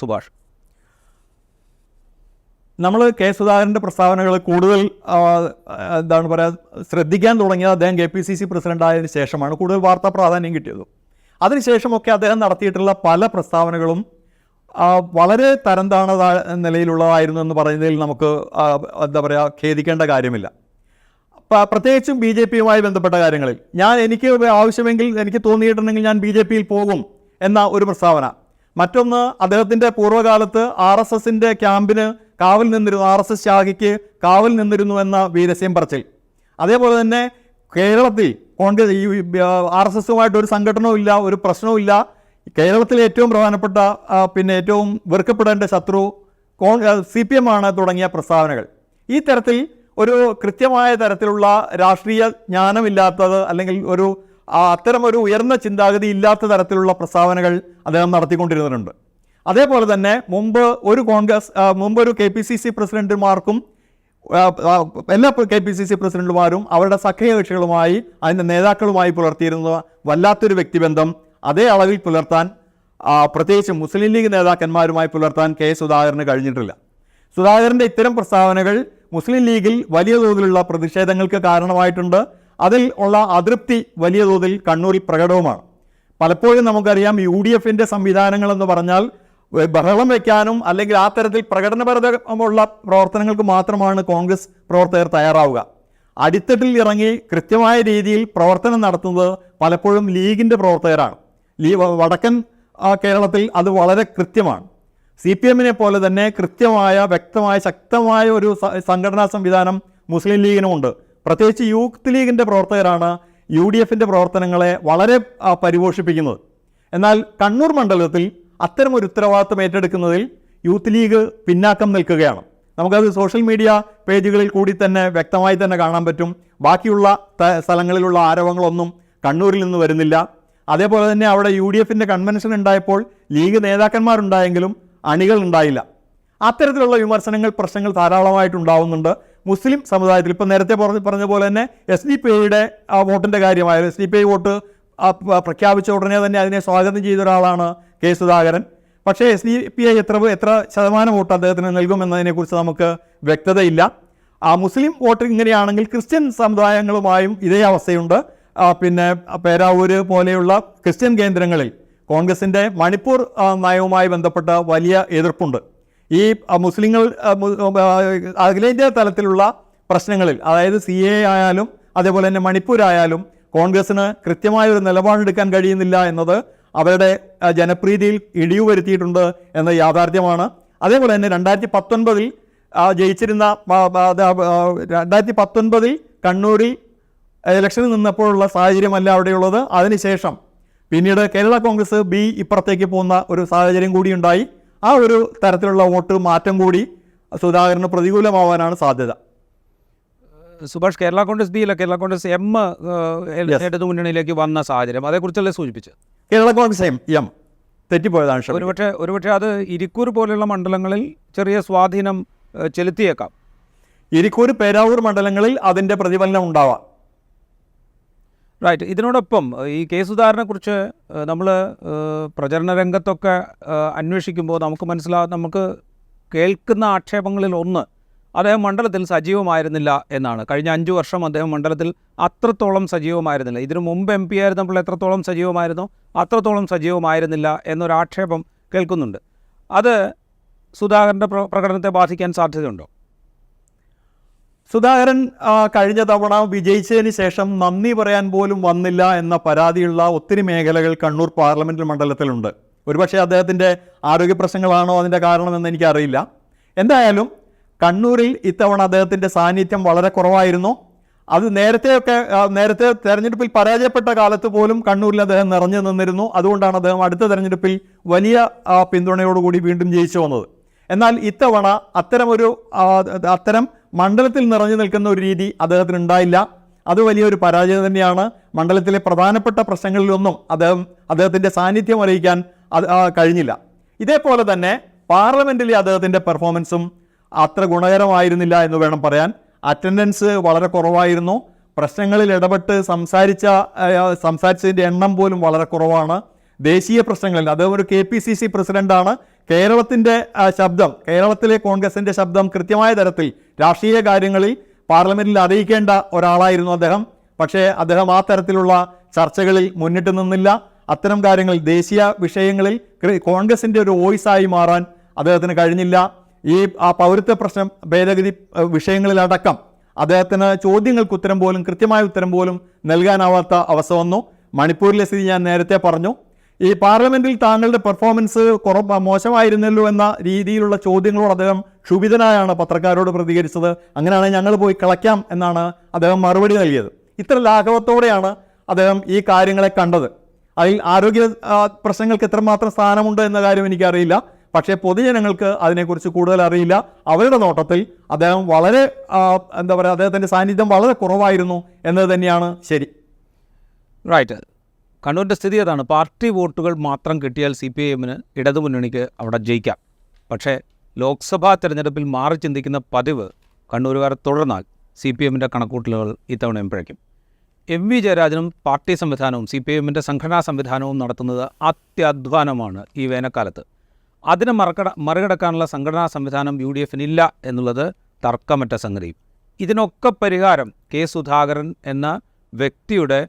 സുഭാഷ്? നമ്മൾ കെ സുധാകരന്റെ പ്രസ്താവനകൾ കൂടുതൽ എന്താണ് പറയുക ശ്രദ്ധിക്കാൻ തുടങ്ങിയത് അദ്ദേഹം K P C C president ആയതിനു ശേഷമാണ്. കൂടുതൽ വാർത്താ പ്രാധാന്യം കിട്ടിയത്. അതിനുശേഷമൊക്കെ അദ്ദേഹം നടത്തിയിട്ടുള്ള പല പ്രസ്താവനകളും വളരെ തരം താണ നിലയിലുള്ളതായിരുന്നു എന്ന് പറയുന്നതിൽ നമുക്ക് എന്താ പറയുക ഖേദിക്കേണ്ട കാര്യമില്ല. പ്രത്യേകിച്ചും ബി ജെ പിയുമായി ബന്ധപ്പെട്ട കാര്യങ്ങളിൽ ഞാൻ എനിക്ക് ആവശ്യമെങ്കിൽ എനിക്ക് തോന്നിയിട്ടുണ്ടെങ്കിൽ ഞാൻ ബി ജെ പിയിൽ പോകും എന്ന ഒരു പ്രസ്താവന. മറ്റൊന്ന് അദ്ദേഹത്തിന്റെ പൂർവകാലത്ത് ആർ എസ് എസിന്റെ ക്യാമ്പിന് കാവൽ നിന്നിരുന്നു ആർ എസ് എസ് ശാഖയ്ക്ക് കാവൽ നിന്നിരുന്നു എന്ന വീരസ്യം പറച്ചിൽ അതേപോലെ തന്നെ കേരളത്തിൽ കോൺഗ്രസ് ഈ ആർ എസ് എസുമായിട്ട് ഒരു സംഘടനവും ഇല്ല ഒരു പ്രശ്നവും ഇല്ല. കേരളത്തിലെ ഏറ്റവും പ്രധാനപ്പെട്ട പിന്നെ ഏറ്റവും വെറുക്കപ്പെടേണ്ട ശത്രു കോൺഗ്രസ് സി പി എം ആണ് തുടങ്ങിയ പ്രസ്താവനകൾ. ഈ തരത്തിൽ ഒരു കൃത്യമായ തരത്തിലുള്ള രാഷ്ട്രീയ ജ്ഞാനമില്ലാത്തത് അല്ലെങ്കിൽ ഒരു അത്തരം ഒരു ഉയർന്ന ചിന്താഗതി ഇല്ലാത്ത തരത്തിലുള്ള പ്രസ്താവനകൾ അദ്ദേഹം നടത്തിക്കൊണ്ടിരുന്നിട്ടുണ്ട്. അതേപോലെ തന്നെ മുമ്പ് ഒരു കോൺഗ്രസ് മുമ്പ് ഒരു കെ പി സി സി പ്രസിഡന്റുമാർക്കും എല്ലാ കെ പി സി സി പ്രസിഡന്റുമാരും അവരുടെ സഖ്യകക്ഷികളുമായി അതിന്റെ നേതാക്കളുമായി പുലർത്തിയിരുന്ന വല്ലാത്തൊരു വ്യക്തിബന്ധം അതേ അളവിൽ പുലർത്താൻ പ്രത്യേകിച്ച് മുസ്ലിം ലീഗ് നേതാക്കന്മാരുമായി പുലർത്താൻ കെ സുധാകരന് കഴിഞ്ഞിട്ടില്ല. സുധാകരന്റെ ഇത്തരം പ്രസ്താവനകൾ മുസ്ലിം ലീഗിൽ വലിയ തോതിലുള്ള പ്രതിഷേധങ്ങൾക്ക് കാരണമായിട്ടുണ്ട്. അതിൽ ഉള്ള അതൃപ്തി വലിയ തോതിൽ കണ്ണൂരിൽ പ്രകടവുമാണ്. പലപ്പോഴും നമുക്കറിയാം യു ഡി എഫിന്റെ സംവിധാനങ്ങളെന്ന് പറഞ്ഞാൽ ബഹളം വയ്ക്കാനും അല്ലെങ്കിൽ ആ തരത്തിൽ പ്രകടനപരമുള്ള പ്രവർത്തനങ്ങൾക്ക് മാത്രമാണ് കോൺഗ്രസ് പ്രവർത്തകർ തയ്യാറാവുക. അടിത്തട്ടിൽ ഇറങ്ങി കൃത്യമായ രീതിയിൽ പ്രവർത്തനം നടത്തുന്നത് പലപ്പോഴും ലീഗിന്റെ പ്രവർത്തകരാണ്. ലീ വടക്കൻ കേരളത്തിൽ അത് വളരെ കൃത്യമാണ്. സി പി എമ്മിനെ പോലെ തന്നെ കൃത്യമായ വ്യക്തമായ ശക്തമായ ഒരു സംഘടനാ സംവിധാനം മുസ്ലിം ലീഗിനുമുണ്ട്. പ്രത്യേകിച്ച് യൂത്ത് ലീഗിന്റെ പ്രവർത്തകരാണ് യു ഡി എഫിന്റെ പ്രവർത്തനങ്ങളെ വളരെ പരിപോഷിപ്പിക്കുന്നത്. എന്നാൽ കണ്ണൂർ മണ്ഡലത്തിൽ അത്തരം ഒരു ഉത്തരവാദിത്വം ഏറ്റെടുക്കുന്നതിൽ യൂത്ത് ലീഗ് പിന്നാക്കം നിൽക്കുകയാണ്. നമുക്കത് സോഷ്യൽ മീഡിയ പേജുകളിൽ കൂടി തന്നെ വ്യക്തമായി തന്നെ കാണാൻ പറ്റും. ബാക്കിയുള്ള സ്ഥലങ്ങളിലുള്ള ആരോപണങ്ങളൊന്നും കണ്ണൂരിൽ നിന്ന് വരുന്നില്ല. അതേപോലെ തന്നെ അവിടെ യു ഡി എഫിന്റെ കൺവെൻഷൻ ഉണ്ടായപ്പോൾ ലീഗ് നേതാക്കന്മാരുണ്ടായെങ്കിലും അണികൾ ഉണ്ടായില്ല. അത്തരത്തിലുള്ള വിമർശനങ്ങൾ പ്രശ്നങ്ങൾ ധാരാളമായിട്ടുണ്ടാവുന്നുണ്ട് മുസ്ലിം സമുദായത്തിൽ ഇപ്പം നേരത്തെ പറഞ്ഞ പറഞ്ഞ പോലെ തന്നെ എസ് ഡി പി ഐയുടെ വോട്ടിന്റെ കാര്യമായാലും S D P I vote പ്രഖ്യാപിച്ച ഉടനെ തന്നെ അതിനെ സ്വാഗതം ചെയ്ത ഒരാളാണ് കെ സുധാകരൻ. പക്ഷേ എസ് ഡി പി ഐ എത്ര എത്ര ശതമാനം വോട്ട് അദ്ദേഹത്തിന് നൽകുമെന്നതിനെക്കുറിച്ച് നമുക്ക് വ്യക്തതയില്ല. ആ മുസ്ലിം വോട്ട് ഇങ്ങനെയാണെങ്കിൽ ക്രിസ്ത്യൻ സമുദായങ്ങളുമായും ഇതേ അവസ്ഥയുണ്ട്. പിന്നെ പേരാവൂര് പോലെയുള്ള ക്രിസ്ത്യൻ കേന്ദ്രങ്ങളിൽ കോൺഗ്രസിന്റെ മണിപ്പൂർ നയവുമായി ബന്ധപ്പെട്ട വലിയ എതിർപ്പുണ്ട്. ഈ മുസ്ലിങ്ങൾ അഖിലേന്ത്യാ തലത്തിലുള്ള പ്രശ്നങ്ങളിൽ അതായത് സി എ ആയാലും അതേപോലെ തന്നെ മണിപ്പൂരായാലും കോൺഗ്രസിന് കൃത്യമായ ഒരു നിലപാടെടുക്കാൻ കഴിയുന്നില്ല എന്നത് അവരുടെ ജനപ്രീതിയിൽ ഇടിവ് വരുത്തിയിട്ടുണ്ട് എന്ന യാഥാർത്ഥ്യമാണ്. അതേപോലെ തന്നെ രണ്ടായിരത്തി പത്തൊൻപതിൽ ജയിച്ചിരുന്ന രണ്ടായിരത്തി പത്തൊൻപതിൽ കണ്ണൂരിൽ ഇലക്ഷനിൽ നിന്നപ്പോഴുള്ള സാഹചര്യമല്ല അവിടെയുള്ളത്. അതിനുശേഷം പിന്നീട് കേരള കോൺഗ്രസ് ബി ഇപ്പുറത്തേക്ക് പോകുന്ന ഒരു സാഹചര്യം കൂടി ഉണ്ടായി. ആ ഒരു തരത്തിലുള്ള വോട്ട് മാറ്റം കൂടി സുധാകരന് പ്രതികൂലമാവാനാണ് സാധ്യത. സുഭാഷ് കേരള കോൺഗ്രസ് ബി അല്ല കേരള കോൺഗ്രസ് എം. ഇടതു മുന്നണിയിലേക്ക് വന്ന സാഹചര്യം. അതേക്കുറിച്ചല്ലേ സൂചിപ്പിച്ചത്? കേരള കോൺഗ്രസ് എം എം തെറ്റിപ്പോയതാണ്. ഒരുപക്ഷെ ഒരുപക്ഷെ അത് ഇരിക്കൂർ പോലെയുള്ള മണ്ഡലങ്ങളിൽ ചെറിയ സ്വാധീനം ചെലുത്തിയേക്കാം. ഇരിക്കൂർ പേരാവൂർ മണ്ഡലങ്ങളിൽ അതിന്റെ പ്രതിഫലനം ഉണ്ടാവാം. റൈറ്റ് ഇതിനോടൊപ്പം ഈ കെ സുധാകരനെ നമ്മൾ പ്രചരണ രംഗത്തൊക്കെ അന്വേഷിക്കുമ്പോൾ നമുക്ക് മനസ്സിലാ നമുക്ക് കേൾക്കുന്ന ആക്ഷേപങ്ങളിൽ ഒന്ന് അദ്ദേഹം മണ്ഡലത്തിൽ സജീവമായിരുന്നില്ല എന്നാണ്. കഴിഞ്ഞ അഞ്ചു വർഷം അദ്ദേഹം മണ്ഡലത്തിൽ അത്രത്തോളം സജീവമായിരുന്നില്ല. ഇതിനു മുമ്പ് എം പി ആയിരുന്നപ്പോൾ എത്രത്തോളം സജീവമായിരുന്നോ? അത്രത്തോളം സജീവമായിരുന്നില്ല എന്നൊരാക്ഷേപം കേൾക്കുന്നുണ്ട്. അത് സുധാകരന്റെ പ്രകടനത്തെ ബാധിക്കാൻ സാധ്യതയുണ്ടോ? സുധാകരൻ കഴിഞ്ഞ തവണ വിജയിച്ചതിന് ശേഷം നന്ദി പറയാൻ പോലും വന്നില്ല എന്ന പരാതിയുള്ള ഒത്തിരി മേഖലകൾ കണ്ണൂർ പാർലമെന്റ് മണ്ഡലത്തിലുണ്ട്. ഒരുപക്ഷെ അദ്ദേഹത്തിന്റെ ആരോഗ്യ പ്രശ്നങ്ങളാണോ അതിന്റെ കാരണമെന്ന് എനിക്കറിയില്ല. എന്തായാലും കണ്ണൂരിൽ ഇത്തവണ അദ്ദേഹത്തിന്റെ സാന്നിധ്യം വളരെ കുറവായിരുന്നു. അത് നേരത്തെയൊക്കെ നേരത്തെ തെരഞ്ഞെടുപ്പിൽ പരാജയപ്പെട്ട കാലത്ത് പോലും കണ്ണൂരിൽ അദ്ദേഹം നിറഞ്ഞു നിന്നിരുന്നു. അതുകൊണ്ടാണ് അദ്ദേഹം അടുത്ത തെരഞ്ഞെടുപ്പിൽ വലിയ പിന്തുണയോടുകൂടി വീണ്ടും ജയിച്ചു വന്നത്. എന്നാൽ ഇത്തവണ അത്തരമൊരു അത്തരം മണ്ഡലത്തിൽ നിറഞ്ഞു നിൽക്കുന്ന ഒരു രീതി അദ്ദേഹത്തിന് ഉണ്ടായില്ല. അത് വലിയൊരു പരാജയം തന്നെയാണ്. മണ്ഡലത്തിലെ പ്രധാനപ്പെട്ട പ്രശ്നങ്ങളിലൊന്നും അദ്ദേഹം അദ്ദേഹത്തിന്റെ സാന്നിധ്യം അറിയിക്കാൻ കഴിഞ്ഞില്ല. ഇതേപോലെ തന്നെ പാർലമെന്റിലെ അദ്ദേഹത്തിന്റെ പെർഫോമൻസും അത്ര ഗുണകരമായിരുന്നില്ല എന്ന് വേണം പറയാൻ. അറ്റൻഡൻസ് വളരെ കുറവായിരുന്നു. പ്രശ്നങ്ങളിൽ ഇടപെട്ട് സംസാരിച്ച സംസാരിച്ചതിന്റെ എണ്ണം പോലും വളരെ കുറവാണ്. ദേശീയ പ്രശ്നങ്ങളിൽ അദ്ദേഹം ഒരു കെ പി സി സി പ്രസിഡന്റാണ്. കേരളത്തിന്റെ ശബ്ദം കേരളത്തിലെ കോൺഗ്രസിന്റെ ശബ്ദം കൃത്യമായ തരത്തിൽ രാഷ്ട്രീയ കാര്യങ്ങളിൽ പാർലമെന്റിൽ അറിയിക്കേണ്ട ഒരാളായിരുന്നു അദ്ദേഹം. പക്ഷേ അദ്ദേഹം ആ തരത്തിലുള്ള ചർച്ചകളിൽ മുന്നിട്ട് നിന്നില്ല. അത്തരം കാര്യങ്ങളിൽ ദേശീയ വിഷയങ്ങളിൽ കോൺഗ്രസിന്റെ ഒരു വോയിസായി മാറാൻ അദ്ദേഹത്തിന് കഴിഞ്ഞില്ല. ഈ ആ പൗരത്വ പ്രശ്നം ഭേദഗതി വിഷയങ്ങളിലടക്കം അദ്ദേഹത്തിന് ചോദ്യങ്ങൾക്ക് ഉത്തരം പോലും കൃത്യമായ ഉത്തരം പോലും നൽകാനാവാത്ത അവസ്ഥ വന്നു. മണിപ്പൂരിലെ സ്ഥിതി ഞാൻ നേരത്തെ പറഞ്ഞു. ഈ പാർലമെന്റിൽ താങ്കളുടെ പെർഫോമൻസ് കുറ മോശമായിരുന്നല്ലോ എന്ന രീതിയിലുള്ള ചോദ്യങ്ങളോട് അദ്ദേഹം ക്ഷുഭിതനായാണ് പത്രക്കാരോട് പ്രതികരിച്ചത്. അങ്ങനെയാണ് ഞങ്ങൾ പോയി കളയ്ക്കാം എന്നാണ് അദ്ദേഹം മറുപടി നൽകിയത്. ഇത്ര ലാഘവത്തോടെയാണ് അദ്ദേഹം ഈ കാര്യങ്ങളെ കണ്ടത്. അതിൽ ആരോഗ്യ പ്രശ്നങ്ങൾക്ക് എത്രമാത്രം സ്ഥാനമുണ്ട് എന്ന കാര്യം എനിക്കറിയില്ല. പക്ഷേ പൊതുജനങ്ങൾക്ക് അതിനെക്കുറിച്ച് കൂടുതൽ അറിയില്ല. അവരുടെ നോട്ടത്തിൽ അദ്ദേഹം വളരെ എന്താ പറയുക അദ്ദേഹത്തിന്റെ സാന്നിധ്യം വളരെ കുറവായിരുന്നു എന്നത് തന്നെയാണ് ശരി. റൈറ്റ് കണ്ണൂരിന്റെ സ്ഥിതി അതാണ്. പാർട്ടി വോട്ടുകൾ മാത്രം കിട്ടിയാൽ സി പി ഐ എമ്മിന് ഇടതുമുന്നണിക്ക് അവിടെ ജയിക്കാം. പക്ഷേ ലോക്സഭാ തെരഞ്ഞെടുപ്പിൽ മാറി ചിന്തിക്കുന്ന പതിവ് കണ്ണൂരുകാർ തുടർന്നാൽ സി പി എമ്മിന്റെ കണക്കൂട്ടലുകൾ ഇത്തവണയും പിഴയ്ക്കും എം വി ജയരാജനും പാർട്ടി സംവിധാനവും സി പി എമ്മിന്റെ സംഘടനാ സംവിധാനവും നടത്തുന്നത് അത്യധ്വാനമാണ് ഈ വേനൽക്കാലത്ത്. അതിനെ മറക്കട മറികടക്കാനുള്ള സംഘടനാ സംവിധാനം യു ഡി എഫിനില്ല എന്നുള്ളത് തർക്കമറ്റ സംഗതിയും ഇതിനൊക്കെ പരിഹാരം കെ സുധാകരൻ എന്ന വ്യക്തിയുടെ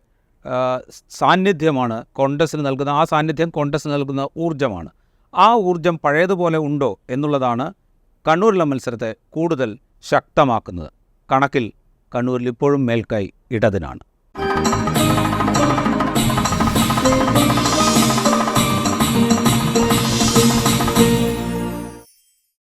സാന്നിധ്യമാണ് കോൺഗ്രസ്സിന് നൽകുന്ന ആ സാന്നിധ്യം കോൺഗ്രസ്സിന് നൽകുന്ന ഊർജമാണ്. ആ ഊർജം പഴയതുപോലെ ഉണ്ടോ എന്നുള്ളതാണ് കണ്ണൂരിലെ മത്സരത്തെ കൂടുതൽ ശക്തമാക്കുന്നത്. കണക്കിൽ കണ്ണൂരിൽ ഇപ്പോഴും മേൽക്കൈ ഇടതിനാണ്.